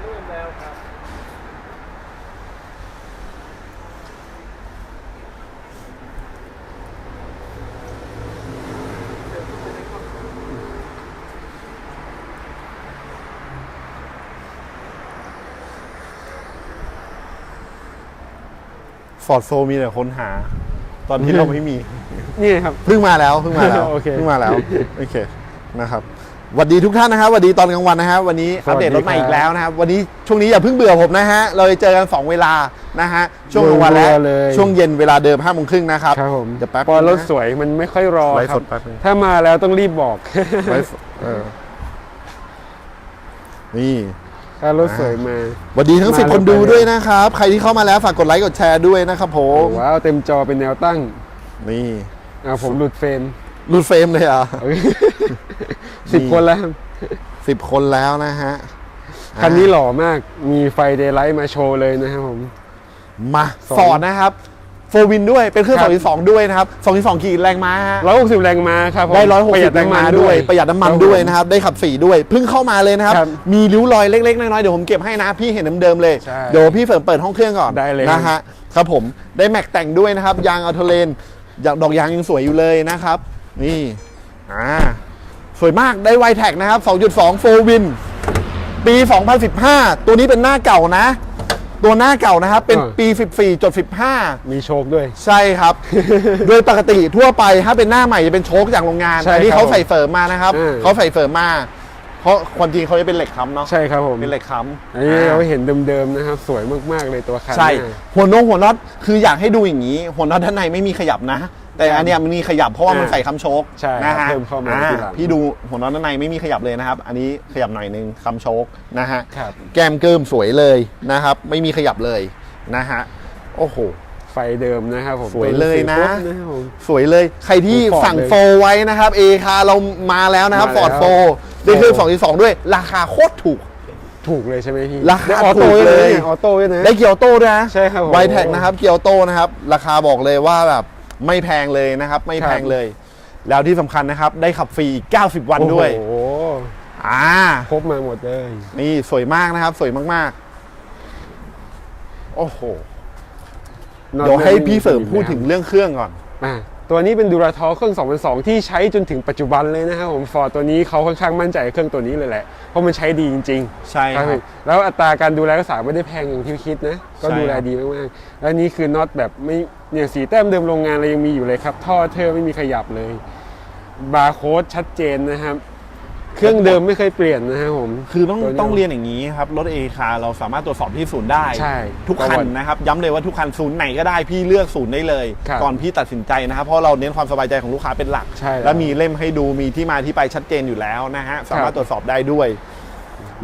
เริ่มแล้วครับฟอร์ดโซมีแต่ค้นหา ตอนที่เราไม่มี นี่ครับ เพิ่งมาแล้วเพิ่งมาแล้วโอเค เพิ่งมาแล้ว โอเคนะครับส วัสดีทุกท่านนะครับสวัสดีตอนกลางวันนะฮะวันนี้สอัวัปสดีเดตรถใหม่ครับอีกแล้วนะครับวันนี้ช่วงนี้อย่าเพิ่งเบื่อผมนะฮะเราจะเจอกัน 2 เวลานะฮะช่วงกลางวันและรัวๆเลยช่วงเย็นเวลาเดิม5้าโมงครึ่งนะครับครับผมเดี๋ยวแป๊บพอนึงนะรถสวยมันไม่ค่อยรอไลฟ์ครัสบดแป๊บนึงถ้ามาแล้วต้องรีบบอกไลฟ์สดเออนี่ถ้ารถสวยมาสวัสดีทั้งมาสิบแล้วคนดูไปเลยด้วยนะครับ ใครที่เข้ามาแล้วฝากกดไลค์กดแชร์ด้วยนะครับผมว้าวเต็มจอเป็นแนวตั้งนี่อ่าผมหลุดเฟรม หลุดเฟรมเลยอะ สิบคนแล้วครับสิบคนแล้วนะฮะคันนี้หล่อมาก มีไฟเดย์ไลท์มาโชว์เลยนะครับผม มาสองฟอร์ดนะครับโฟวินด้วยเป็นเครื่องครับ2.2ด้วยนะครับ2.2กี่แรงม้าฮะ ร้อยหกสิบแรงม้าครับผมได้ประหยัด160แรงน้ำม้ามันด้วยประหยัดน้ำมันด้วยนะครับ ได้ขับสีด้วย เพิ่งเข้ามาเลยนะครับ ครับมีริ้วรอยเล็กๆ น้อยๆ เดี๋ยวผมเก็บให้นะ พี่เห็นเดิมๆเลย ใช่เดี๋ยวพี่เฟิร์มเปิดห้องเครื่องก่อนได้เลย นะฮะ ครับผม ได้แม็กแต่งด้วยนะครับ ยางอัลเทเลนอย่างดอกยางยังสวยอยู่เลยนะครับ นี่อ่าสวยมากได้ไวแท็กนะครับ 2.2โฟวินปี 2015 ตัวนี้เป็นหน้าเก่านะ ตัวหน้าเก่านะครับ เป็นอ่าปี 14จด15 มีโชคด้วย ใช่ครับ โดยปกติทั่วไปถ้าเป็นหน้าใหม่จะเป็นโชคจากโรงงานใช่อันนี้ครับเขาใส่เสริมมานะครับอืม เขาใส่เสริมมา เพราะความจริงเขาจะเป็นเหล็กค้ำเนาะใช่ครับผมเป็นเหล็กค้อันนี้ำเราอ่าเห็นเดิมๆนะครับ สวยมากๆเลยตัวคันใช่ หน้า หัวนงหัวน็อตคืออยากให้ดูอย่างนี้ หัวน็อตด้านในไม่มีขยับนะ แต่อันเนี้ยมันมีขยับเพราะว่ามันอ่าใส่ค้ำโชคใช่ครับนะฮะเพิ่มเข้ามาอ่ทีหลัง พี่ดูหัวน็อตด้านในไม่มีขยับเลยนะครับ อันนี้ขยับหน่อยนึงค้ำโชคนะฮะ ครับ แก้มเกิมสวยเลยนะครับ ไม่มีขยับเลยนะฮะ โอ้โห ไฟเดิมนะครับผมสวยเลยนะตัวสีปุ๊บนะครับผม สวยเลย ใครที่ฟอร์ดสั่งเลยโฟไว้นะครับเอคาเรามาแล้วนะครับมาฟอร์ดแล้วโฟได้เครื่อง2.2ด้วย ราคาโคตรถูก ถูกเลยใช่ไหมพี่ราคาได้ออโต้ถูกเลเลยยออโต้ด้วยนะ ได้เกียวโต้ด้วยนะใช่ครับผม ไวแท็กนะครับเกียวโต้นะครับ ราคาบอกเลยว่าแบบ ไม่แพงเลยนะครับ ไม่แพงเลย แล้วที่สำคัญนะครับ ได้ขับฟรีอีก90 วันด้วย โอ้โหอ่า ครบมาหมดเลย นี่สวยมากนะครับ สวยมาก ๆ โอ้โห เดี๋ยวให้พี่เสริมพูดถึงเรื่องเครื่องก่อน อะ ตัวนี้เป็นดูราทอเครื่อง2002ที่ใช้จนถึงปัจจุบันเลยนะครับผมฟอร์ตัวนี้เขาค่อนข้างมั่นใจกับเครื่องตัวนี้เลยแหละ เพราะมันใช้ดีจริงๆ ใช่ครับพี่แล้วอัตราการดูแลรักษาไม่ได้แพงอย่างที่คิดนะ ก็ใช่ดูแลครับดีมากๆ แล้วนี่คือน็อตแบบไม่เนี่ยสีแต้มเดิมโรงงานเรายังมีอยู่เลยครับ ท่อเธอไม่มีขยับเลย บาร์โค้ดชัดเจนนะครับ เครื่องเดิมไม่เคยเปลี่ยนนะครับผม คือต้องตัวนี้ต้องเรียนอย่างนี้ครับรถเอคาเราสามารถตรวจสอบที่ศูนย์ได้ ใช่ทุกคันนะครับย้ำเลยว่าทุกคันศูนย์ไหนก็ได้พี่เลือกศูนย์ได้เลย ครับ ก่อนพี่ตัดสินใจนะครับ เพราะเราเน้นความสบายใจของลูกค้าเป็นหลัก ใช่แล้วและมีเล่มให้ดูมีที่มาที่ไปชัดเจนอยู่แล้วนะฮะสามารถครับตรวจสอบได้ด้วย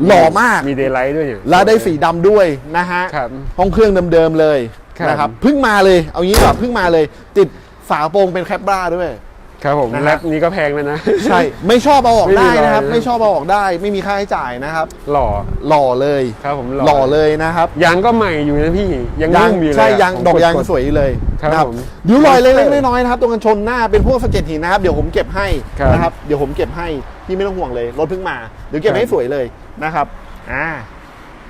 หล่อมากมีเดย์ไลท์ด้วยเนี่ย และได้สีดำด้วยนะฮะครับห้องเครื่องเดิมๆเลยครับ นะครับเพิ่งมาเลยเอางี้ดีกว่าเพิ่งมาเลย ติดฝาโปรงเป็นแคปบ้าด้วย ครับผมนะฮะ แรปนี้ก็แพงแล้วนะ ใช่ ไม่ชอบเอาออกไม่มีได้นะครับรอยนะ ไม่ชอบเอาออกได้ ไม่มีค่าใช้จ่ายนะครับ หล่อหล่อเลย ครับผมหล่อเลยนะครับยางก็ใหม่อยู่นะพี่ยังยางนุ่มอยู่เลยใช่อะยางผมดอกยางดๆสวยอยู่เลยครับนะผมริ้วรอยเล็ก Monster ๆน้อยๆนะครับ ตรงกันชนหน้าเป็นพวกสะเก็ดหินนะครับ เดี๋ยวผมเก็บให้ครับนะครับ เดี๋ยวผมเก็บให้พี่ไม่ต้องห่วงเลยรถเพิ่งมา เดี๋ยวเก็บครับ ให้สวยเลยนะครับอ่า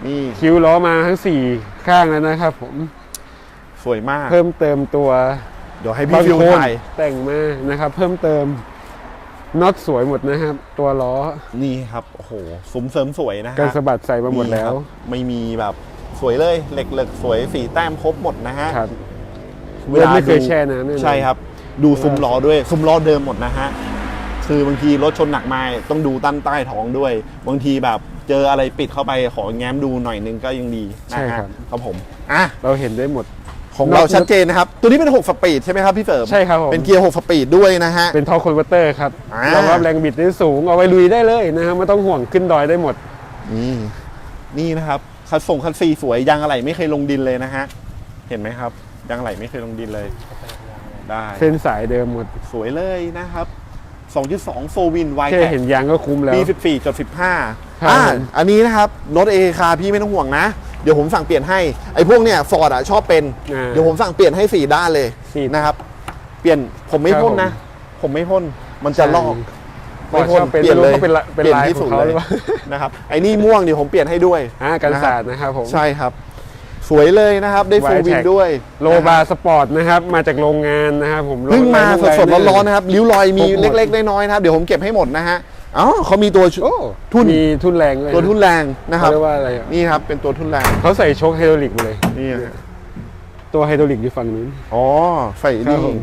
นี่คิ้วล้อมาทั้งสี่ข้างแล้วนะครับผมสวยมาก เพิ่มเติมตัว เดี๋ยวให้พี่ฟิวโคนถ่ายแต่งมานะครับ เพิ่มเติมน็อตสวยหมดนะครับ ตัวล้อนี่ครับโอ้โหซุ้มเสริมสวยนะฮะการสะบัดใส่มาหมดแล้วนี่ครับไม่มีแบบสวยเลยเหล็กเหล็กสวยสีแต้มครบหมดนะฮะครับเวรถลาไม่เคยดูแช่น้ำแน่นอนใช่ครับ ดูซุ้มล้อด้วยซุ้มล้อเดิมหมดนะฮะคือบางทีรถชนหนักมาต้องดูตั้นใต้ท้องด้วย บางทีแบบเจออะไรปิดเข้าไปขอแง้มดูหน่อยนึงก็ยังดีนะฮะครับผมอะเราเห็นได้หมด ของเราชัดเจนนะครับ ตัวนี้เป็น 6 สปีดใช่ไหมครับพี่เสริมใช่ครับผม เป็นเกียร์ 6 สปีดด้วยนะฮะ เป็นท่อคอนเวอร์เตอร์ครับอ่า รองรับแรงบิดได้สูงเอาไว้ลุยได้เลยนะครับไม่ต้องห่วงขึ้นดอยได้หมด นี่นี่นะครับคัดส่งคัดซีสวยยางอะไหล่ไม่เคยลงดินเลยนะฮะ เห็นไหมครับยางอะไหล่ไม่เคยลงดินเลย ได้เส้นสายเดิมหมดสวยเลยนะครับ 2.2 โฟวินไวแค่แท็เห็นยางก็คุ้มแล้ว ปี14จด15ครับอ่าผม อันนี้นะครับรถเอคาพี่ไม่ต้องห่วงนะ เดี๋ยวผมสั่งเปลี่ยนให้ไอ้พวกเนี่ยฟอร์ดอะชอบเป็นอ่าเดี๋ยวผมสั่งเปลี่ยนให้สี่ด้านเลยสี่นะครับเปลี่ยนผมไม่ครับพ่นนะ ผมไม่พ่นมันจะใช่ ลอกปอร์ตไม่พ่นชอบเป็นเปลี่ยนเลยไม่รู้เขาเป็นละเป็นลายที่ขสุอดงเขาเลยหรือเปล่านะครับไอ้นี่ม่วงเดี๋ยวผมเปลี่ยนให้ด้วยอ่ากันนะคศารับสตร์นะครับผม ใช่ครับ สวยเลยนะครับได้ฟูลวิน Wide-Tech ด้วยโลบาร์สปอร์ตนะครับ มาจากโรงงานนะครับผมเพิ่งมาโรงงสดๆร้อนๆนะครับริ้วรอยมีครบหมดเล็กๆน้อยๆนะครับเดี๋ยวผมเก็บให้หมดนะฮะ อ๋อเขามีตัวชุโอ้ทุ่นมีทุ่นแรงเลยตัวทุ่นแรงนะคเขารับเรียกว่าอะไรอะนี่ครับเป็นตัวทุ่นแรงเขาใส่โชคไฮดรอลิกมาเลยนี่ตัวไฮดรอลิกอยู่ฝั่งนู้นอ๋อใส่ครับนี่ผม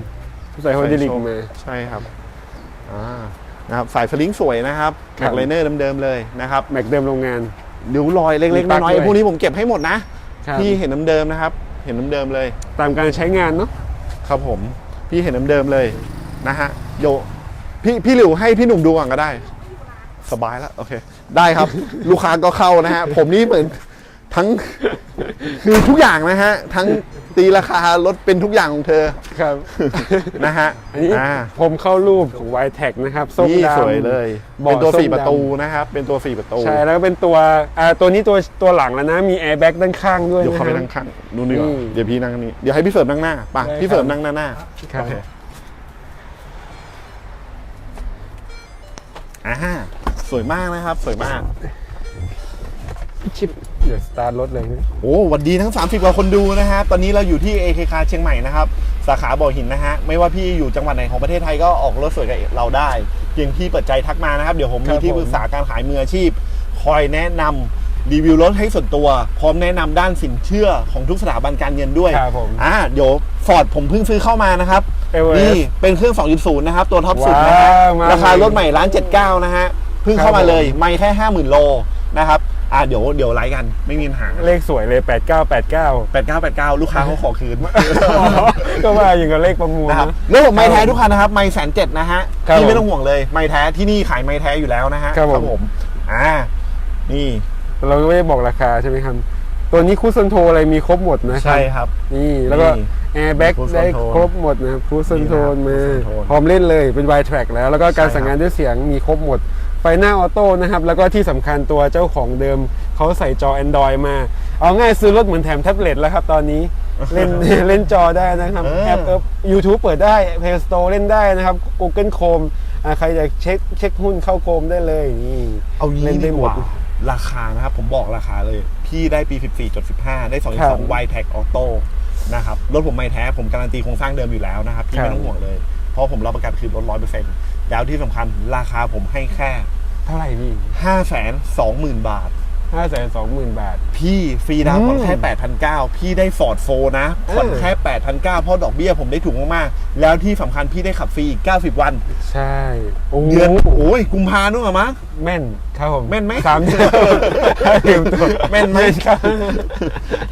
ใส่ไฮดรอลิกมาใช่ครับอ่านะครับสายสลิงสวยนะครับครัแม็บกไลเนอร์เดิมๆเลยนะครับแม็กเดิมโรงงานริ้วรอยเล็กมีๆปลั๊กน้อยด้วยๆพวกนี้ผมเก็บให้หมดนะครับพี่เห็นเดิมๆนะครับ เห็นเดิมๆเลย ตามการใช้งานเนาะครับผมพี่เห็นเดิมๆเลยนะฮะโยพี่พี่หลิวให้พี่หนุ่มดูก่อนก็ได้ สบายแล้วโอเค ได้ครับ ลูกค้าก็เข้านะฮะ ผมนี่เหมือนทั้งคือทุกอย่างนะฮะ ทั้งตีราคาลดเป็นทุกอย่างของเธอครับ นะฮะอันนี้อ่าผมเข้ารูปของ y t e c นะครับส้มนี่ดำสวยเลยเบาะเป็นตัวส้มสี่ประตูดำนะครับ เป็นตัวสี่ประตูใช่แล้วก็เป็นตัวอ่าตัวนี้ตัวตัวหลังแล้วนะ มีแอร์แบ็กด้านข้างด้วยเดี๋ยวเขาไปนะนั่งข้างนู่นดีกว่าอืมเดี๋ยวพี่นั่งนี่เดี๋ยวให้พี่เฟิร์มนั่งหน้าป่ะได้พี่เฟิร์มครับนั่งหน้าหน้าครับโอเคอ่า สวยมากนะครับ สวยมาก ชิปเดี๋ยวสตาร์ทรถเลยนะโอ้หวันดีทั้ง 30 กว่าคนดูนะฮะ ตอนนี้เราอยู่ที่ AK คาเชียงใหม่นะครับ สาขาบ่อหินนะฮะ ไม่ว่าพี่อยู่จังหวัดไหนของประเทศไทยก็ออกรถสวยกับเราได้ เพียงพี่เปิดใจทักมานะครับ เดี๋ยวผมมีที่ปรึกษาการขายมืออาชีพ คอยแนะนำรีวิวรถให้ส่วนตัว พร้อมแนะนำด้านสินเชื่อของทุกสถาบันการเงินด้วยครับผมอ่าเดี๋ยวฟอร์ดผมเพิ่งซื้อเข้ามานะครับ Everest นี่เป็นเครื่อง 2.0 นะครับ ตัวท็อปสุดนะฮะว้าวมาราคารถใหม่ร้าน79 นะฮะ เพิ่งเข้ามาเลยครับผมไม่แค่50,000โลนะครับอ่าเดี๋ยวเดี๋ยวไลค์กันไม่มีปัญหาเลขสวยเลย 8989 8989 ลูกค้าเขาขอคืน ก็ว่าอย่างกับเลขประมูลนะครับนะแล้วผมไม่แท้ทุกคันนะครับ ไม่แสนเจ็ดนะฮะครับที่ไม่ผมต้องห่วงเลย ไม่แท้ที่นี่ขายไม่แท้อยู่แล้วนะฮะ ครับผมอ่านี่ เราไม่ได้บอกราคาใช่ไหมครับ ตัวนี้คูซ c นโทอะไรมีครบหมดนะใช่ครับ นี่แล้วก็นี่แอร์แบ็ก Cruise ได้ Control ครบหมดนะคูซ c นโทนี่มานะครับ Cruise Control พร้อมเล่นเลยเป็น y track แล้ว แล้วก็การใช่ครับสั่งงานด้วยเสียงมีครบหมด ไฟหน้าออโต้นะครับ แล้วก็ที่สำคัญตัวเจ้าของเดิมเขาใส่จอ Android มา เอาง่ายซื้อรถเหมือนแถมแท็บเล็ตแล้วครับตอนนี้เล่นเล่นจอได้นะครับเออแอปเอ YouTube เปิดได้ Play Store เล่นได้นะครับ Google Chrome อ่าใครอยากเช็คเช็คหุ้นเข้าโคมได้เลยนี่เอางี้เล่นได้ดีหกมดว่าราคานะครับ ผมบอกราคาเลย พี่ได้ปี 14.15 ได้ครับ2.2 y t a g Auto นะครับ รถผมไม่แท้ ผมการันตีโครงสร้างเดิมอยู่แล้วนะครับ พี่ครับไม่ต้องห่วงเลย เพราะผมรับประกันคืนรถ100% แล้วที่สำคัญราคาผมให้แค่ เท่าไหร่พี่520,000 บาท ห้าแสนสองหมื่นบาท พี่ฟรีดาวน์ผ่อนอืมแค่8,900พี่ได้ฟอร์ดโฟนะผ่อนเออแค่8,900เพราะดอกเบี้ยผมได้ถูกมากๆ แล้วที่สำคัญพี่ได้ขับฟรีอีก90 วัน ใช่โอ้โหเดือนโอ้ยกุมภานู่นเหรอมั้ง แม่นครับผมแม่นไหม สามเดือนเตรียมตัวแม่นไหมครับ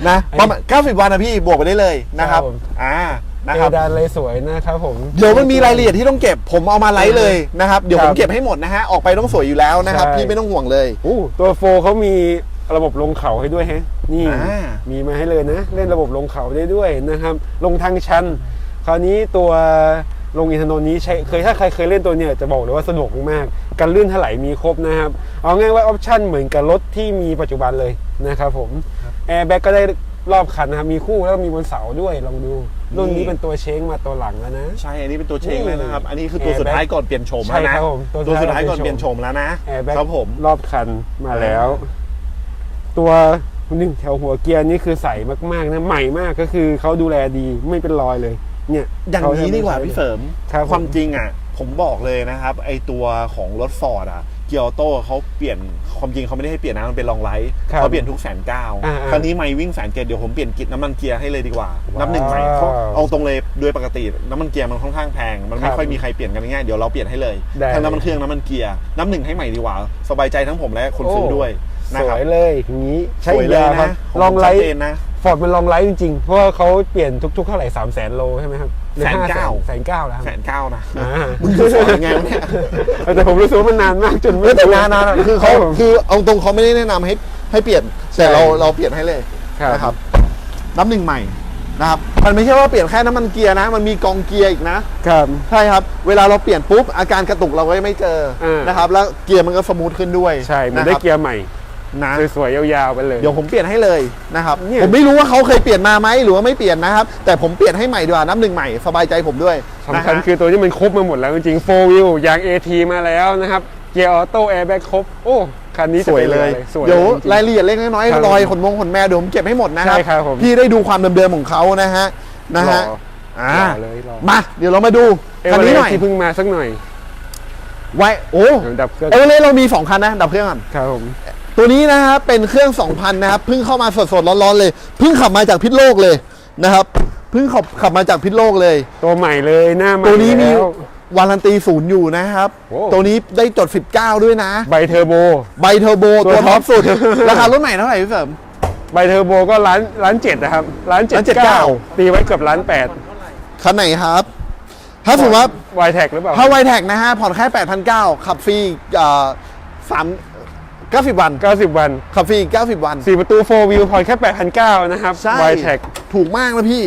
นะประมาณ90 วันนะพี่บวกไปได้เลยนะครับ ครับผม อ่า นะเอครับ ดานเลยสวยนะครับผม เดี๋ยวมันมีรายละเอียดที่ต้องเก็บผมเอามาไลฟ์เลยนะครับเดี๋ยวคผรับมเก็บให้หมดนะฮะออกไปต้องสวยอยู่แล้วนะครับใช่ พี่ไม่ต้องห่วงเลย อู้ตัวโฟเขามีระบบลงเขาให้ด้วยแฮะ นี่อ่า มีมาให้เลยนะ เล่นระบบลงเขาได้ด้วยนะครับ ลงทางชัน คราวนี้ตัวลงอินทนนท์นี้ใช้เคยถ้าใครเคยเล่นตัวเนี้ยจะบอกเลยว่าสนุกมากๆการลื่นถลายมีครบนะครับ เอาง่ายว่าออปชั่นเหมือนกับรถที่มีปัจจุบันเลยนะครับผมแอร์แบ็กก็ได้ รอบคันนะครับ มีคู่แล้วก็มีบนเสาด้วยลองดูรุ่นนี้เป็นตัวเช้งมาตัวหลังแล้วนะ ใช่ อันนี้เป็นตัวเชงเลยนะครับ อันนี้คือตัว Airbag สุดท้ายก่อนเปลี่ยนโฉมแล้วใช่นะ ครับผมตัวตัวสุสุดดท้าท้ายยก่ก่ออนนเปเปลี่ลี่ยยนนโฉโฉมมแล้วนะแอร์แบ็กครับผม รอบคันมาแล้ว ตัวหนึ่งแถวหัวเกียร์นี่คือใสมากๆนะใหม่มากก็คือเขาดูแลดีไม่เป็นรอยเลย เนี่ยอย่างนี้ดีกว่าพี่เสริม ครับความจริงอะ ผมบอกเลยนะครับ ไอตัวของรถฟอร์ดอะ เกียร์ออโต้เขาเปลี่ยนความจริงเขาไม่ได้ให้เปลี่ยนนะมันเป็นลองไลท์ครับเขาเปลี่ยนทุกแสนเก้าอ่าๆคราวนี้ไม่วิ่งแสนเจ็ดเดี๋ยวผมเปลี่ยนกิจน้ำมันเกียร์ให้เลยดีกว่านับหนึ่งใหม่ว้าวเขาเอาตรงเลยโดยปกติน้ำมันเกียร์มันค่อนข้างแพง มันไม่ครับค่อยมีใครเปลี่ยนกันง่ายๆเดี๋ยวเราเปลี่ยนให้เลยได้ ทั้งน้ำมันเครื่องน้ำมันเกียร์น้ำหนึ่งให้ใหม่ดีกว่า สบายใจทั้งผมและคนซื้อด้วยนะสครัวบยเลยอย่างนี้ใช้สวยเลยยาครันะบลองไลชัดท์เจนนะ ฟอร์ดมันลองไลท์จริงๆ เพราะว่าเขาเปลี่ยนทุกๆเท่าไหร่สามแสนโลใช่ไหมครับหรือ แสนห้เก้า แสนเก้าแล้วครับแสนเก้านะอ่ามึงจะสอนยังไงวะเนี่ยแต่ผมรู้สึกว่ามันนานมากจนเออแต่นานนะคือเขารับผม คือเอาตรงเขาไม่ได้แนะนำให้ให้เปลี่ยนแต่เราเราเปลี่ยนให้เลยครับ นะครับ น้ำหนึ่งใหม่นะครับมันไม่ใช่ว่าเปลี่ยนแค่น้ำมันเกียร์นะ มันมีกองเกียร์อีกนะ ครับ ใช่ครับ เวลาเราเปลี่ยนปุ๊บอาการกระตุกเราก็ไม่เจออ่านนะครับ แล้วเกียร์มันก็สมูทขึ้นด้วยใช่ มันะได้ครับเกียร์ใหม่ นะสวยๆยาวๆไปเลยเดี๋ยวผมเปลี่ยนให้เลยนะครับเนี่ยผมไม่รู้ว่าเขาเคยเปลี่ยนมาไหมหรือว่าไม่เปลี่ยนนะครับ แต่ผมเปลี่ยนให้ใหม่ดีกว่าน้ำหนึ่งใหม่สบายใจผมด้วยสำคัญนะฮะคือตัวนี้มันครบมาหมดแล้วจริงๆ4 wheel ยาง AT มาแล้วนะครับเกียร์ออโต้แอร์แบ็กครบโอ้คันนี้สจะวยป็นเลยสวยเดี๋ยวจริงๆรายละเอียดเล็กน้อยครับๆรอยขนมงขนแม่เดี๋ยวผมเก็บให้หมดนะครับใช่ครับผมพี่ได้ดูความเดิมๆของเขานะฮะนะฮะรออ่ารอเลยรอมาเดี๋ยวเรามาดูเอคันเวอนี้เรหน่อยที่เพิ่งมาสักหน่อยไว้โอ้เดี๋ยวดับเครื่องเอเวอเรสต์เรามี2คันนะดับเครื่องก่อนครับผม ตัวนี้นะครับเป็นเครื่อง 2,000 นะครับเพิ่งเข้ามาสดๆร้อนๆเลยเพิ่งขับมาจากพิษโลกเลยนะครับเพิ่งขับขับมาจากพิษโลกเลย ตัวใหม่เลยหน้าใหม่ตัวนี้มีแล้ว วารันตีศูนย์อยู่นะครับ โอ้ ตัวนี้ได้จด 19 ด้วยนะ ใบเทอร์โบ ใบเทอร์โบตัตัววท็ท็ออปปสุด ราคารถใหม่เท่าไหร่พี่เสริม ใบเทอร์โบก็ล้านล้านเจ็ดนะครับล้านเจ็ดล้านเจ็ดเก้า เก้าตีไว้เกือบล้านแปดคันไหนครับ ถ้าสมมติว่า วายแท็กหรือเปล่า ถ้าไวแท็กนะฮะผ่อนแค่ 8,900ขับฟรีเอ่อสาม เก้าสิบวัน 90 วัน ขับฟรี90 วัน4ประตู4 wheel ผ่อนแค่ 8,900นะครับใช่วายแท็กถูกมากนะพี่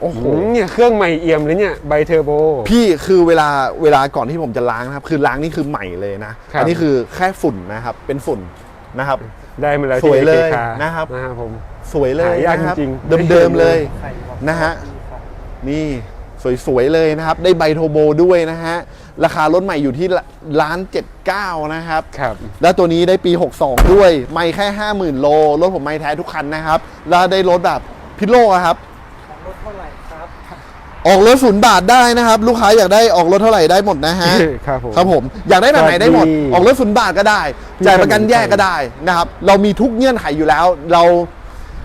โอ้โห เนี่ยเครื่องใหม่เอี่ยมเลยเนี่ยใบเทอร์โบ พี่คือเวลาเวลาก่อนที่ผมจะล้างนะครับ คือล้างนี่คือใหม่เลยนะ ครับ อันี้คือแค่ฝุ่นนะครับ เป็นฝุ่นนะครับ ได้มาแล้วสวยเลยที่ AK นะครับ นะครับผม สวยเลยหายากนะครับจริงๆเดิมๆเลยนะฮะ นี่สวยๆเลยนะครับ ได้ใบโทโบด้วยนะฮะ ราคารถใหม่อยู่ที่ล้านเจ็ดเก้านะครับ ครับ แล้วตัวนี้ได้ปี 62 ด้วย ไม่แค่ 50,000 โล รถผมไม่แท้ทุกคันนะครับ แล้วได้รถแบบพิษโลกอะครับ ออกรถศูนย์บาทได้นะครับ ลูกค้าอยากได้ออกรถเท่าไหร่ได้หมดนะฮะ ครับผม ครับผม อยากได้แบบไหนได้หมดสวัสดีออกรถศูนย์บาทก็ได้พี่จ่ายประกันสนใจแยกก็ได้นะครับ เรามีทุกเงื่อนไขอยู่แล้ว เรา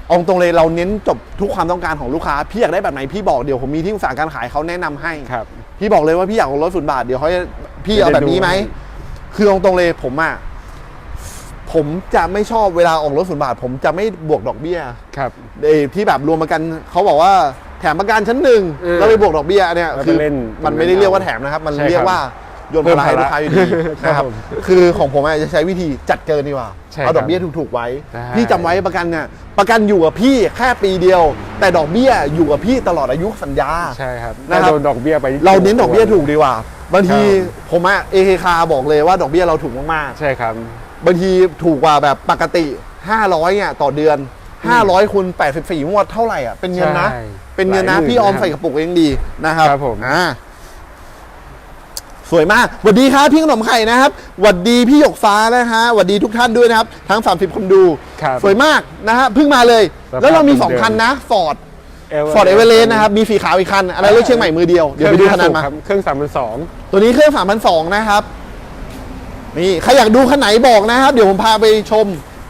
เอาตรงเลยเราเน้นจบทุกความต้องการของลูกค้า พี่อยากได้แบบไหนพี่บอกเดี๋ยวผมมีที่ปรึกษาการขายเขาแนะนำให้ครับพี่บอกเลยว่าพี่อยากออกรถศูนย์บาทเดี๋ยวเขาจะพี่เอาเดี๋ยวแบบนี้ไหมดูคือเอาตรงเลยผมอะผมจะไม่ชอบเวลาออกรถศูนย์บาท ผมจะไม่บวกดอกเบี้ยครับเอ่อที่แบบรวมประกันเขาบอกว่าแถมประกันชั้นหนึ่งเออแล้วไปบวกดอกเบี้ยเนี่ยแล้วไปคือเล่นมันไม่ได้เรียกว่าแถมนะครับ มันใช่ครับเรียกว่าโยนเพิ่ภามระให้ลูกค้าอยู่ดีภาระนะครับครับผมคือของผมอะจะใช้วิธีจัดเกินดีกว่าใช่เอาดอครักบเบี้ยถูกๆไว้ใช่พี่จำไว้ประกันเนี่ยประกันอยู่กับพี่แค่ปีเดียว แต่ดอกเบี้ยอยู่กับพี่ตลอดอายุสัญญาใช่ครับนะครับถ้าโดนดอกเบี้ยไปเราเน้นดอกเบี้ยถูกดีกว่าบางทีครับผมอะเอเคคาบอกเลยว่าดอกเบี้ยเราถูกมากใช่ครับๆบางทีถูกกว่าแบบปกติ 500เนี่ยต่อเดือน 500คูณ84งวดเท่าไหร่อะเป็นเงินนะใช่เป็นเงินนะหลายหมื่นพี่ออมนะครับใส่กระปุกเองดีนะครับครับผมอ่าส วยมากสวัสดีครับพี่ขนมไข่นะครับสวัสดีพี่หยกฟ้านะฮะสวัสดีทุกท่านด้วยนะครับ ทั้ง 30 คนดู ครับสวยมากนะฮะเพิ่งมาเลย สภาพแล้วเรามี เดิม2คันนะฟอร์ด Everest ฟอร์ดเอเวอเรสต์นะครับมีสีขาวอีกคันอะไรรถเชียงใหม่มือเดียวเดี๋ยวไปดูคันนั้นมา ครับเครื่องสามพันสอง ตัวนี้เครื่อง 3,200 นะครับ นี่ ใครอยากดูคันไหนบอกนะครับ เดี๋ยวผมพาไปชม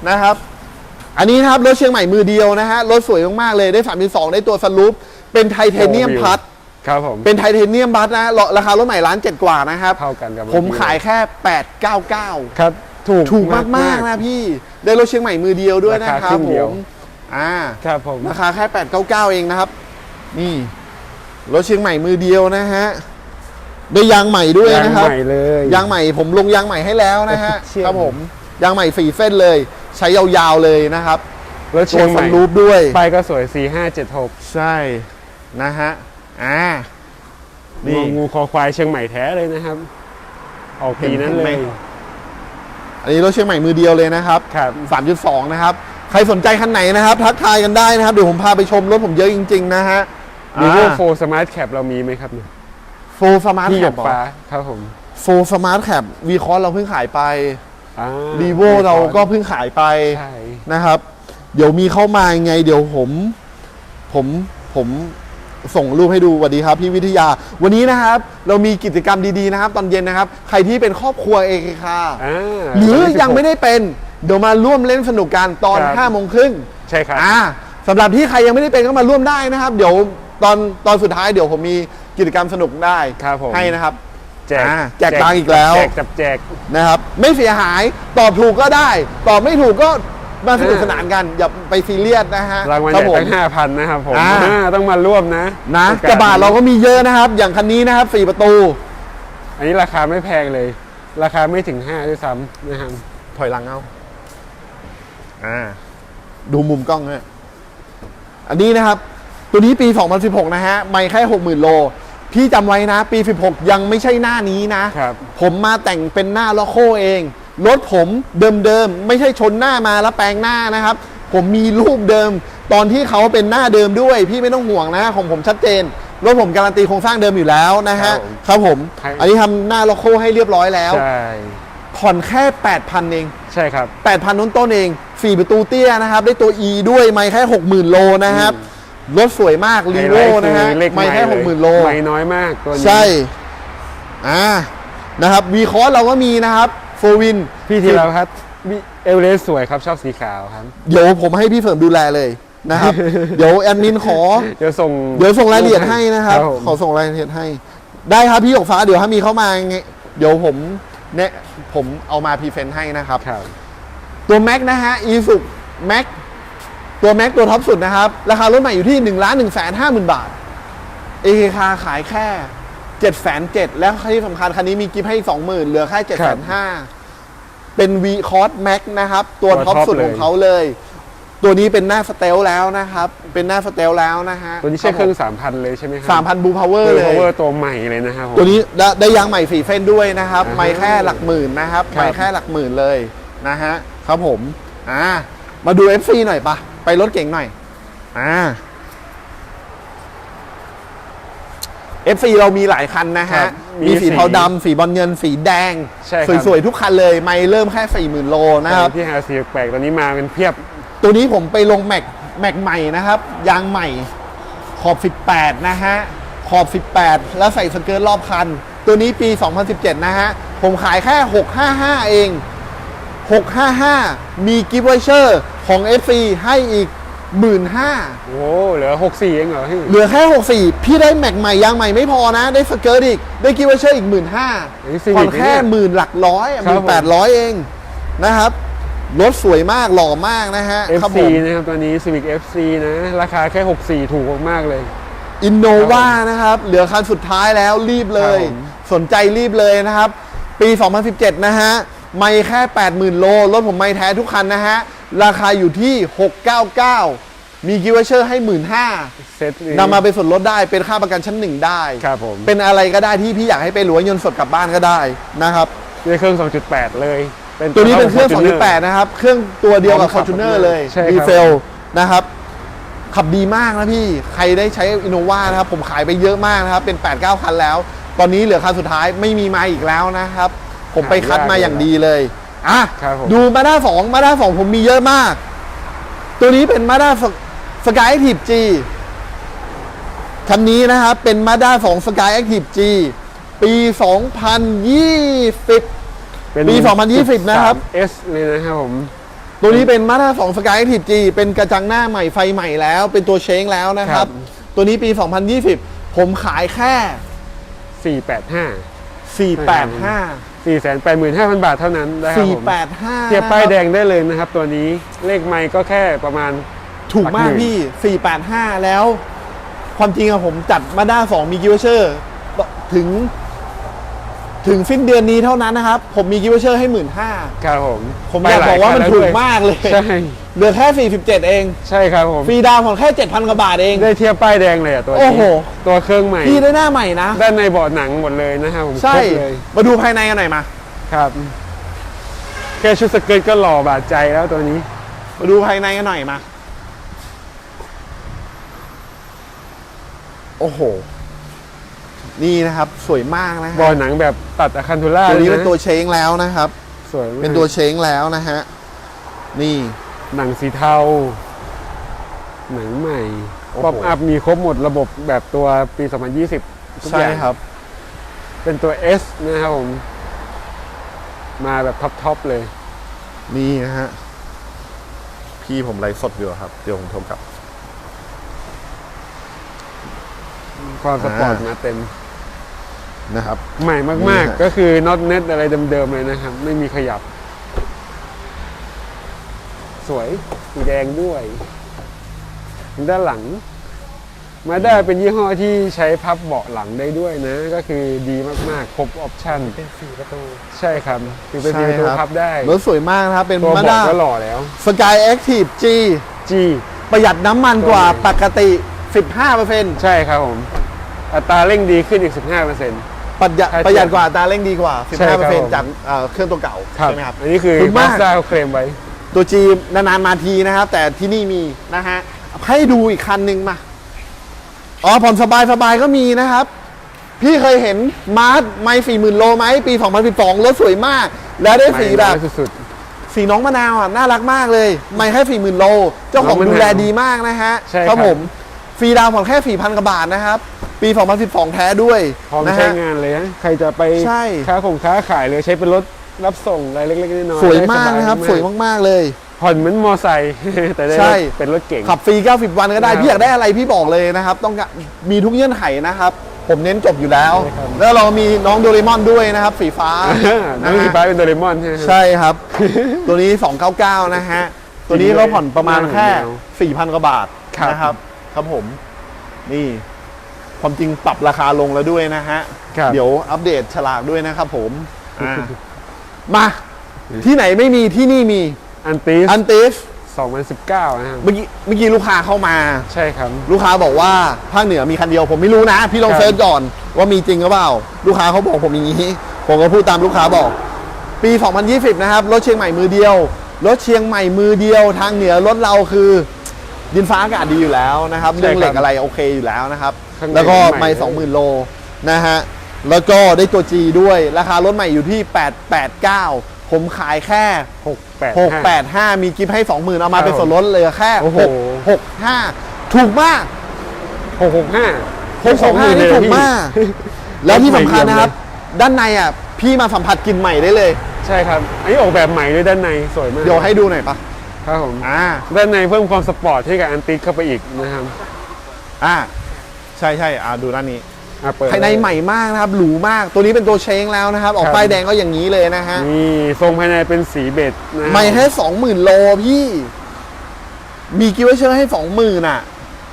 นะครับ อันนี้นะครับ รถเชียงใหม่มือเดียวนะฮะ รถสวยมาก ๆ เลยได้ 3,200 ได้ตัวสลูปเป็นไทเทเนียมพัด ครับผม เป็นไทเทเนียมพัดนะราคารถใหม่ล้านเจ็ดกว่านะครับเท่ากันกับผมขายแค่ 899 ครับ ถูกถูกมากๆนะพี่ ได้รถเชียงใหม่มือเดียวด้วยนะราคคารัครึ่บงผเดียวมอ่าครับผมราคาแค่ 899 เองนะครับ นี่รถเชียงใหม่มือเดียวนะฮะได้ยางใหม่ด้วยยางนะครับใหม่เลยยางใหม่ผมลงยางใหม่ให้แล้วนะฮะเชี่ยครับผมยางใหม่ฝีเส้นเลย ใช้ยาวๆเลยนะครับรถตัเชีวยงใหฟัม่นรูปด้วยไปก็สวย 4 5 7 6 ใช่นะฮะ อ่านี่นี่งูคอควายเชียงใหม่แท้เลยนะครับออกปีนั้นเลเห็ยนไหมอันนี้รถเชียงใหม่มือเดียวเลยนะครับครับ3.2นะครับ ใครสนใจคันไหนนะครับ ทักทายกันได้นะครับ เดี๋ยวผมพาไปชมรถผมเยอะจริง ๆ นะฮะมีพวกโฟสมาร์ทแคปเรามีไหมครับเนี่ยโฟสมาร์ทที่หแคยปกฟ้าครับผมโฟสมาร์ทแคปวีคอนเราเพิ่งขายไปอ่ารีโวเราก็เพิ่งขายไปใช่นะครับ เดี๋ยวมีเข้ามายังไง เดี๋ยวผม ผมผม ส่งรูปให้ดูสวัสดีครับพี่วิทยา วันนี้นะครับ เรามีกิจกรรมดีๆนะครับ ตอนเย็นนะครับ ใครที่เป็นครอบครัวเองค่ะอ่าหรือยังไม่ได้เป็นเดี๋ยวมาร่วมเล่นสนุกกันตอนครับ5้าโมงครึ่งใช่ครับอ่าสำหรับที่ใครยังไม่ได้เป็นก็มาร่วมได้นะครับ เดี๋ยวตอนตอนสุดท้ายเดี๋ยวผมมีกิจกรรมสนุกได้ครับผมให้นะครับแจกอ่าแจกตังค์อีกแล้ว แจกจับแจกนะครับ ไม่เสียหายตอบถูกก็ได้ ตอบไม่ถูกก็ มาสนุกสนานกัน อย่าไปซีเรียสนะฮะรางวัลคใหบญ่ผมตั้งห้าพันนะครับผมอ่าอ่าต้องมาร่วมนะนะโอกสกระบะเราก็มีเยอะนะครับ อย่างคันนี้นะครับสี่ประตู อันนี้ราคาไม่แพงเลย ราคาไม่ถึงห้าด้วยซ้ำนะครับถอยหลังเอาอ่าดูมุมกล้องฮะอันนี้นะครับ ตัวนี้ปี 2016 นะฮะ ไม่แค่ 60,000 โล พี่จำไว้นะ ปี 16 ยังไม่ใช่หน้านี้นะครับผมมาแต่งเป็นหน้าล็อโคเอง รถผมเดิมๆ ไม่ใช่ชนหน้ามาแล้วแปลงหน้านะครับ ผมมีรูปเดิม ตอนที่เขาเป็นหน้าเดิมด้วย พี่ไม่ต้องห่วงนะของผมชัดเจนรถผมการันตีโครงสร้างเดิมอยู่แล้วนะฮะครับผม อันนี้ทำหน้าโลโก้ให้เรียบร้อยแล้ว ใช่ ผ่อนแค่ 8,000 เอง ใช่ครับ 8,000ต้นต้นๆเอง 4 ประตูเตี้ยนะครับ ได้ตัว E ด้วยไม่แค่ 60,000 โลนะครับ รถสวยมากรีโวนะฮะเลขไม่แค่เลย60,000 โลไม่น้อยมากตัวนี้ ใช่ อ่านะครับวีคอร์เราก็มีนะครับ โฟวินพี่ธีรพัฒน์พี่เอเวอเรสต์สวยครับชอบสีขาวครับ เดี๋ยวผมให้พี่เฟิร์มดูแลเลยนะครับ เดี๋ยวแอดมินขอ เดี๋ยวส่ง เดี๋ยวส่งรายละเอียดให้นะครับผม ขอส่งรายละเอียดให้ ได้ครับพี่หยกฟ้าเดี๋ยวถ้ามีเข้ามาไงเดี๋ยวผมเนี่ยผมเอามาพรีเซนต์ให้นะครับ ครับ ตัวแม็กนะฮะอีสุแม็กตัวแม็กตัวท็อปสุดนะครับ ราคารถใหม่อยู่ที่1นึ่งล้านหนึ่งแสนห้าหมื่นบาท เอเคคาขายแค่ เจ็ดแสนเจ็ดแล้วที่สำคัญคันนี้มีกิฟต์ให้สองหมื่นเหลือแค่เจ็ดแสนห้าเป็น V c o s Max นะครับ ตัวตัวท็อปท็อปสุดเลย ของเขาเลย ตัวนี้เป็นหน้าสเตลแล้วนะครับ เป็นหน้าสเตลแล้วนะฮะตัวนี้ใช้เครื่อง 3,000 เลยใช่ไหมครัสามพันบูพาวเวอร์เคเลรื่องย power ตัวใหม่เลยนะครับผม ตัวนี้ได้ได้ยางใหม่สีเส้นด้วยนะครับ อ่าฮะไม่แค่หลักหมื่นนะครับ ครับ ไม่แค่หลักหมื่นเลยนะฮะ ครับผม อ่า มาดู FC หน่อยปะ ไปรถเก่งหน่อย อ่า FC เรามีหลายคันนะครัฮะ บมีมีสีสีเทาดำสีบอลเงินสีแดง ใช่ครับ สวยๆ ทุกคันเลย ไม่เริ่มแค่ 40,000 โลนะครับ ที่หาสีแปลกๆตัวนี้มาเป็นเพียบ ตัวนี้ผมไปลงแม็กแม็กใหม่นะครับ ยางใหม่ขอบ 18 นะฮะ ขอบ 18 แล้วใส่สเกิร์ตรอบคัน ตัวนี้ปี 2017 นะฮะ ผมขายแค่ 655 เอง 655 มีกิฟต์วอเชอร์ของ FC ให้อีก 15,000โอ้เหลือ 64เองเหรอพี่เหลือแค่ 64 พี่ได้แม็กใหม่ยางใหม่ไม่พอนะ ได้สเกิร์ตอีก ได้กิฟต์วอเชอร์อีก15,000อันนี้ Civic ผ่อนแค่เนี่ย หมื่นหลักร้อยหครัมื่บนผมแปดร้อยเองนะครับ รถสวยมากหล่อมากนะฮะครับ FC ผม นะครับตัวนี้ Civic FC นะ ราคาแค่ 64 ถูกมากๆเลย อินโนวานะครับ เหลือคันสุดท้ายแล้วรีบเลย ครับผม สนใจรีบเลยนะครับ ปี 2017 นะฮะ ไม่แค่ 80,000 โล รถผมไม่แท้ทุกคันนะฮะ ราคาอยู่ที่ 699 มีกิวเชอร์ให้15,000เซ็ตนำมาเป็นส่วนลดได้เป็นค่าประกันชั้นหนึ่งได้ ครับผม เป็นอะไรก็ได้ที่พี่อยากให้ไปหลวงเงินสดกลับบ้านก็ได้นะครับด้วยเครื่อง 2.8 เลยตัวนี้เป็นเครื่อง Fortuner 2.8 นะครับ เครื่องตัวเดียวกับ พร้อมขับ Fortuner เลย ใช่ครับ ดีเซลนะครับ ขับดีมากนะพี่ ใครได้ใช้ Innova นะครับ ผมขายไปเยอะมากนะครับ เป็น 8-9 คันแล้ว ตอนนี้เหลือคันสุดท้ายไม่มีมาอีกแล้วนะครับ ผมไปคัดมาอย่างดีเลยอะครับผมดูมาด้า2มาด้า2ผมมีเยอะมาก ตัวนี้เป็นมาด้าสกายแอคทีฟจีคันนี้นะครับเป็นมาด้า2 Sky Active G ปี 2020เป็นปี 2020 นะครับ13 S เลยนะครับผม ตัวนี้เป็นมาด้า2 Sky Active G เป็นกระจังหน้าใหม่ไฟใหม่แล้ว เป็นตัวเช้งแล้วนะครับ ตัวนี้ปี 2020 ผมขายแค่ 485 485 485,000 บาทเท่านั้นนะครับผม485เทียบป้ายแดงได้เลยนะครับ ตัวนี้เลขไมค์ก็แค่ประมาณถูกมากหลักหมื่นพี่ 485 แล้ว ความจริงอะผมจัดมาด้า2มีกิวเชอร์ถึง ถึงสิ้นเดือนนี้เท่านั้นนะครับ ผมมีกิวเชอร์ให้15,000ครับผม ผมอยากบอกว่ามันถูกมากเลยใช่ เหลือแค่ 47 เองใช่ครับผม ฟรีดาวน์ผ่อนแค่ 7,000กว่าบาทเอง ได้เทียบป้ายแดงเลยอะตัวโอ้นี้โห ตัวเครื่องใหม่ พี่ได้หน้าใหม่นะ ด้านในเบาะหนังหมดเลยนะครับผมใช่ ครบเลยมาดูภายในกันหน่อยมา ครับ แค่ชุดสเกิร์ตก็หล่อบาดใจแล้วตัวนี้ มาดูภายในกันหน่อยมา โอ้โห นี่นะครับสวยมากนะฮะเบาะหนังแบบตัดอะคันทูล่าตัวนี้ลยะเป็นตัวเช้งแล้วนะครับ สวยมากเป็นตัวเช้งแล้วนะฮะ นี่ หนังสีเทา หนังใหม่โอ้โหป๊อปอัพมีครบหมดระบบแบบตัวปี 2020ทุกใช่อย่างครับ เป็นตัว S นะครับผม มาแบบท็อปๆเลย นี่นะฮะ พี่ผมไลฟ์สดอยู่ครับ เดี๋ยวผมโทรกลับ ความสปอร์ตอ่ามมาเต็มนะครับ ใหม่นี่มากฮะๆก็คือน็อตเน็ตอะไรเดิมๆเลยนะครับ ไม่มีขยับ สวยสีแดงด้วย ด้านหลังมาได้เป็นยี่ห้อที่ใช้พับเบาะหลังได้ด้วยนะ ก็คือดีมากๆ ครบออปชั่นเป็นสี่ประตู ใช่ครับ คือเป็นใช่ประตูครับพับได้รถสวยมากนะครับ เป็นตัวมาเบาะด้าก็หล่อแล้ว Sky Active G G ประหยัดน้ำมันกว่าตัวไหนปกติ 15%ใช่ครับผม อัตราเร่งดีขึ้นอีก 15%ประหยัดค่าเทียบประหยัดกว่าอัตราเร่งดีกว่าใช่ครับผม15%จากเอ่อเครื่องตัวเก่าครับใช่ไหมครับ อันนี้คือถูกมามากสด้าเคลมไว้ ตัวจีนานๆมาทีนะครับ แต่ที่นี่มีนะฮะให้ดูอีกคันหนึ่งมา อ๋อผ่อนสบายสบายๆก็มีนะครับ พี่เคยเห็นมาร์ทไม่สี่หมื่นโลไหมปี 2012รถสวยมาก แล้วได้สีแบบไม่น้อยสุดสีน้องมะนาวอะน่ารักมากเลย ไม่แค่สี่หมื่นโล เจ้าของน้องมะนาวดูแลดีมากนะฮะใช่ครับผมฟรีดาวน์ผ่อนแค่สี่พันกว่าบาทนะครับ ปี 2012 แท้ด้วยๆพร้อมนะใช้ฮะงานเลยนะใครจะไปใช่ค้าของค้าขายเลยใช้เป็นรถ รับส่งอะไรเล็กๆน้อยๆสวยได้มากนะครับ สวยมากๆเลย ผ่อนเหมือนมอไซค์แต่ได้ใช่เป็นรถเก่งขับฟรี90 วันก็ได้ครับพี่อยากได้อะไรพี่บอกเลยนะครับ ต้องการมีทุกเงื่อนไขนะครับ ผมเน้นจบอยู่แล้วใช่ครับแล้วเรามีน้องโดเรมอนด้วยนะครับ สีฟ้าน้องสีฟ้าเป็นโดเรมอนใช่ไหมครับใช่ครับ ตัวนี้ 299 นะฮะ ตัวนี้เราผ่อนประมาณแค่ 4,000กว่าบาทครับนะครับ ครับผมนี่ความจริงปรับราคาลงแล้วด้วยนะฮะครับเดี๋ยวอัปเดตฉลากด้วยนะครับผมอ่า มา ที่ไหนไม่มีที่นี่มีอันตีสอันติส2019นะครับเมื่อกี้เมื่อกี้ลูกค้าเข้ามา ใช่ครับ ลูกค้าบอกว่าภาคเหนือมีคันเดียวผมไม่รู้นะ พี่ลองครับ เซิร์ชก่อนว่ามีจริงหรือเปล่า ลูกค้าเขาบอกผมอย่างนี้ ผมก็พูดตามลูกค้าบอก ปี 2020 นะครับ รถเชียงใหม่มือเดียว รถเชียงใหม่มือเดียว ทางเหนือรถเราคือดินฟ้าอากาศดีอยู่แล้วนะครับใช่เรื่องเหล็คกรับอะไรโอเคอยู่แล้วนะครับ ข้างในแล้วก็ใหม่ไม่สองหมื่นโลนะฮะ แล้วก็ได้ตัว G ด้วย ราคารถใหม่อยู่ที่ 889 ผมขายแค่685 685 มีกิฟต์ให้ 20,000 เอามาครับเป็นส่วนลดเลยแค่โอ้โห 6 65 ถูกมาก665หกสองห้านี่ถูกมาก แล้วที่สำคัญนะครับใหม่ด้านในอะ พี่มาสัมผัสกลิ่นใหม่ได้เลย ใช่ครับ อันนี้ออกแบบใหม่ด้วยด้านในสวยมากเดี๋ยวให้ดูหน่อยปะครับผมอ่า ด้านในเพิ่มความสปอร์ตให้กับอันติสเข้าไปอีกนะครับ อ่า ใช่ใช่อ่าดูด้านนี้ อะเปิดภายในใหม่มากนะครับหรูมากตัวนี้เป็นตัวเชงแล้วนะครับ ออกครับป้ายแดงก็อย่างนี้เลยนะฮะนี่ทรงภายในเป็นสีเบจนะครับไม่ให้สองหมื่นโลพี่ มีกิฟต์ไวเชอร์ให้สองหมื่นอะ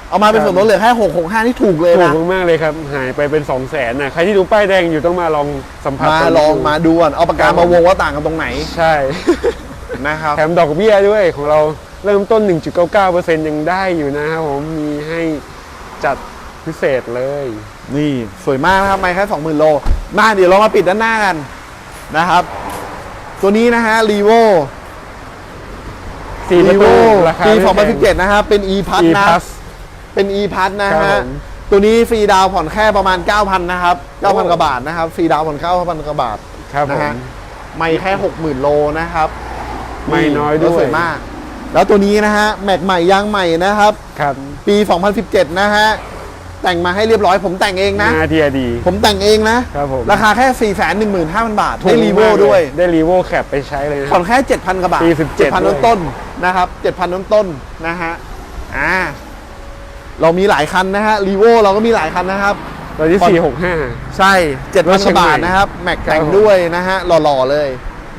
เอามาเป็นส่วนลดเหลือแค่หกหกห้านี่ถูกเลยถูนะกมากๆเลยครับ หายไปเป็น2 0 0แสนนะใครที่ดูป้ายแดงอยู่ต้องมาลองสัมผัสมากันลองดูมาดูก่อนเอาปากกาครับมาวงว่าต่างกันตรงไหนใช่ นะครับ แถมดอกเบี้ยด้วยของเราเริ่มต้น 1.99%ยังได้อยู่นะครับผมมีให้จัด พิเศษเลย นี่สวยมากนะครับ ไม่แค่สองหมื่นโล มาเดี๋ยวเรามาปิดด้านหน้ากันนะครับ ตัวนี้นะฮะรีโวสี่ประรีโวตูราคาปีไม่แพง2017 นะครับ เป็น e p a s e นะ plus เป็น e p a s นะครัฮะบผมตัวนี้ฟรีดาวน์ผ่อนแค่ประมาณ 9,000 นะครับ 9,000 กว่าบาทนะครับ ฟรีดาวน์ผ่อน 9,000 กว่าบาทครับผนะมฮะไม่แค่ 60,000 โลนะครับ ไม่น้อยด้วยรถสวยมาก แล้วตัวนี้นะฮะ แม็กใหม่ยางใหม่นะครับ ครับ ปี 2017 นะฮะ แต่งมาให้เรียบร้อยผมแต่งเองนะหน้าทีดี ผมแต่งเองนะ ครับผม ราคาแค่415,000บาท ได้ถูกรีโวมากเลด้วยได้รีโวแคปไปใช้เลยนะผ่อนแค่ 7,000กว่าบาทปี17 7,000ด้ต้วนยต้นๆนะครับ7,000ต้นต้นๆนะฮะอ่าเรามีหลายคันนะฮะรีโวเราก็มีหลายคันนะครับตอนนี้ผ่อนสี่หกห้าใช่7,000รถกเชียงว่าใหม่บาทนะครับ แม็กแต่งครับผมด้วยนะฮะหล่อๆเลย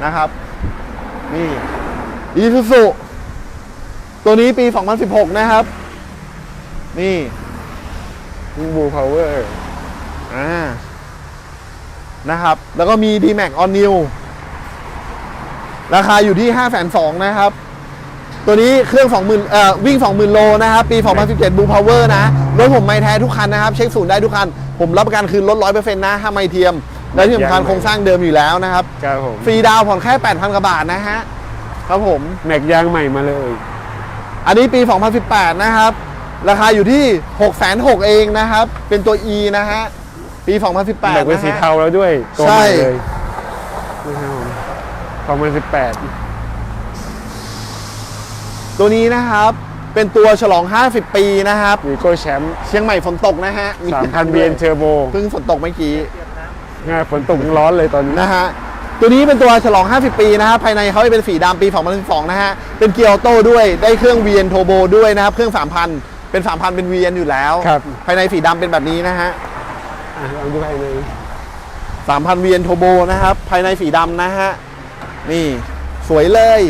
นะครับ นี่อีซูซุตัวนี้ปี 2016 นะครับ นี่ บูพาวเวอร์อ่านะครับ แล้วก็มี D-Max On New ราคาอยู่ที่ 5 2 0 0 0นะครับ ตัวนี้เครื่อง 20,000เอ่อวิ่ง 20,000 โลนะครับ ปี 2017 Blue Power นะรถผมไม่แท้ทุกคันนะครับ เช็คศูนย์ได้ทุกคัน ผมรับประกันคืนรถ100%นะห้ามไม่เทียม และที่สำคัญโครงสร้างเดิมอยู่แล้วนะครับครับผมฟรีดาวน์ผ่อนแค่ 8,000กว่าบาทนะฮะครับผมแม็กยางใหม่มาเลย อันนี้ปี 2018 นะครับ ราคาอยู่ที่6,600เองนะครับ เป็นตัว E นะฮะ ปี 2018แม็กเป็นนะสีฮะ เทาแล้วด้วยตัวใหใช่ม่เลยนะครับผมสองพันสิบแปดตัวนี้นะครับ เป็นตัวฉลอง 50 ปีนะครับ วีโก้แชมป์เชียงใหม่ฝนตกนะฮะสามพันเบียนเทอร์โบเพิ่งฝนตกเมื่อกี้ง่ายฝนตกยังร้อนเลยตอนนี้นะฮะ ตัวนี้เป็นตัวฉลอง 50 ปีนะครับภายในเขาจะเป็นสีดำปี 2012 นะฮะ เป็นเกียร์ออโต้ด้วย ได้เครื่อง VN Turbo ด้วยนะครับ เครื่อง 3,000 เป็น 3,000 เป็น VN อยู่แล้ว ครับ ภายในสีดำเป็นแบบนี้นะฮะ อะลองดูภายใน3,000 VN Turbo นะครับ ภายในสีดำนะฮะ นี่สวยเลย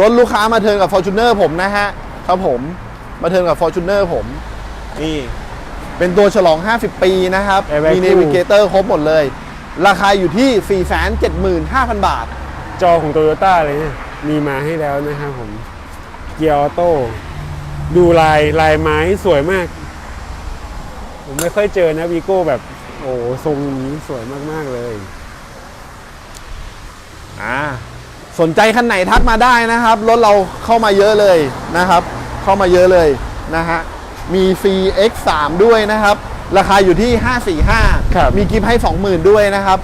รถลูกค้ามาเทิร์นกับ Fortuner ผมนะฮะ ครับผม มาเทิร์นกับ Fortuner ผม นี่ เป็นตัวฉลอง 50 ปีนะครับ Airbag มี Navigator ครบหมดเลย ราคาอยู่ที่ 475,000 บาท จอของโตโยต้าเลยเนี่ยมีมาให้แล้วนะครับผม เกียร์ออโต้ ดูลายลายไม้สวยมาก ผมไม่ค่อยเจอนะวีโก้แบบ โอ้ทรงนี้สวยมากๆเลย อ่าสนใจคันไหนทักมาได้นะครับ รถเราเข้ามาเยอะเลยนะครับ เข้ามาเยอะเลยนะฮะ มี CX3 ด้วยนะครับ ราคาอยู่ที่ 545ครับมีกิฟต์ให้ 20,000 ด้วยนะครับ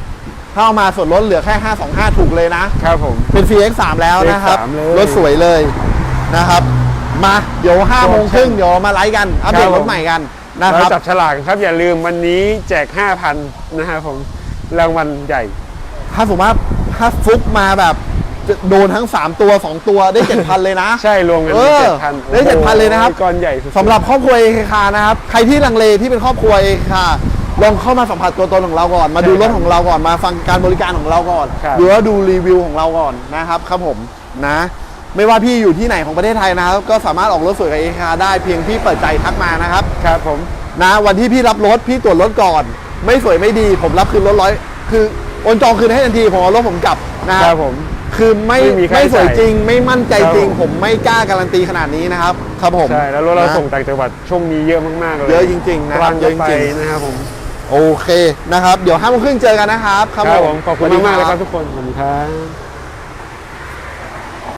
เข้ามาส่วนลดเหลือแค่ 525 ถูกเลยนะ ครับผม เป็น CX3 แล้วนะครับ CX3 เลยรถสวยเลยนะครับ มาเดี๋ยว5โมงครึ่งเดี๋ยวมาไลฟ์กัน อัปเดตครับผมรถใหม่กันนะเราครับจับฉลากครับอย่าลืมวันนี้แจก 5,000นะครับผมรางวัลใหญ่ ถ้าสมมติว่าถ้าฟุกมาแบบโดนทั้ง 3 ตัว 2 ตัวได้ 7,000 เลยนะ ใช่รวมกันเออเจ็ดพันได้7,000เลยนะครับ ก้อนใหญ่สุดๆ สำหรับครอบครัวเอคานะครับ ใครที่ลังเลที่เป็นครอบครัวเอคาลองเข้ามาสัมผัสตัวตนของเราก่อน มาดูรถของเราก่อนมาฟังการบริการของเราก่อนครับ หรือว่าดูรีวิวของเราก่อนนะครับครับผมนะ ไม่ว่าพี่อยู่ที่ไหนของประเทศไทยนะครับ ก็สามารถออกรถสวยกับเอคาได้เพียงพี่เปิดใจทักมานะครับ ครับผม นะวันที่พี่รับรถพี่ตรวจรถก่อน ไม่สวยไม่ดี ผมรับคืนรถร้อยคือโอนจองคืนให้ทันทีผมเอารถผมกลับนะคครัรับบผม คือไม่ไม่มีค่าไม่สวยใช้จ่ายจริง ไม่มั่นใจจริง ครับผมผมไม่กล้าการันตีขนาดนี้นะครับ ครับผมใช่แล้วรถเรานะ ส่งต่างจังหวัดช่วงนี้เยอะมากๆเลยเยอะจริงๆนะครับกลางเยอะจไปริงนะครับผมๆโอเคนะครับ เดี๋ยวห้าโมงครึ่งเจอกันนะครับครับผมขอบคุณสวัสดี มากๆเลยครับทุกคนขอบคุณครับ